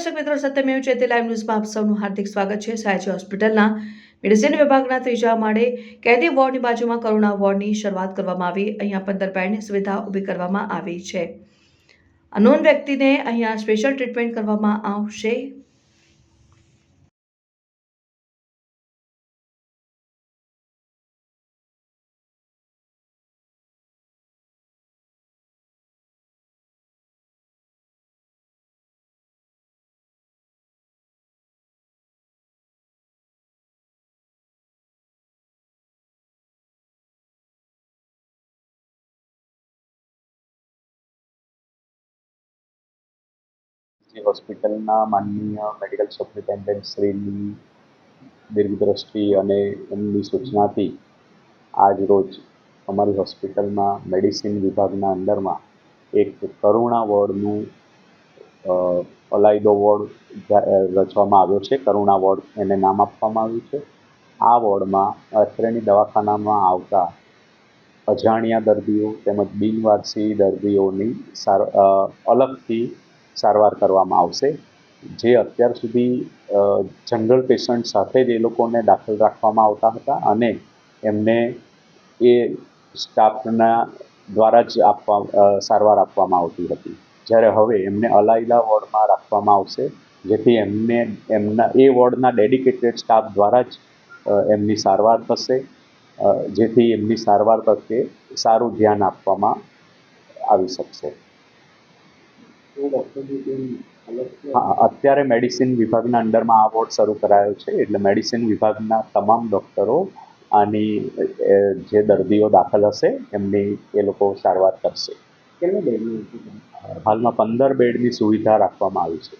દર્શક મિત્રો સત્યમેવ જયતે લાઈવ ન્યૂઝમાં આપ સૌનું હાર્દિક સ્વાગત છે. સાયજી હોસ્પિટલના મેડિસિન વિભાગના ત્રીજા માળે કેદી વોર્ડની બાજુમાં કરુણા વોર્ડની શરૂઆત કરવામાં આવી. અહીંયા પંદર બેડની સુવિધા ઊભી કરવામાં આવી છે. અનોન વ્યક્તિને અહીંયા સ્પેશિયલ ટ્રીટમેન્ટ કરવામાં આવશે. જે હોસ્પિટલના માનનીય મેડિકલ સુપ્રિન્ટેન્ડન્ટ શ્રીની દીર્ઘદ્રષ્ટિ અને એમની સૂચનાથી આજ રોજ અમારી હોસ્પિટલમાં મેડિસિન વિભાગના અંદરમાં એક કરુણા વોર્ડનું અલાયદો વોર્ડ રચવામાં આવ્યો છે. કરુણા વોર્ડ એને નામ આપવામાં આવ્યું છે. આ વોર્ડમાં અત્રેની દવાખાનામાં આવતા અજાણ્યા દર્દીઓ તેમજ બિનવારસી દર્દીઓની સાર અલગથી સારવાર કરવામાં આવશે. જે અત્યાર સુધી જનરલ પેશન્ટ સાથે જ એ લોકોને દાખલ રાખવામાં આવતા હતા અને એમને એ સ્ટાફના દ્વારા જ આપવા સારવાર આપવામાં આવતી હતી. જ્યારે હવે એમને અલાયદા વોર્ડમાં રાખવામાં આવશે, જેથી એમને, એમના, એ વોર્ડના ડેડિકેટેડ સ્ટાફ દ્વારા જ એમની સારવાર થશે જેથી એમની સારવાર પ્રત્યે સારું ધ્યાન આપવામાં આવી શકશે. હા અત્યારે મેડિસિન વિભાગના અંડરમાં આ વોર્ડ શરૂ કરાયો છે. એટલે મેડિસિન વિભાગના તમામ ડૉક્ટરો આની જે દર્દીઓ દાખલ હશે એમની એ લોકો સારવાર કરશે. હાલમાં પંદર બેડની સુવિધા રાખવામાં આવી છે.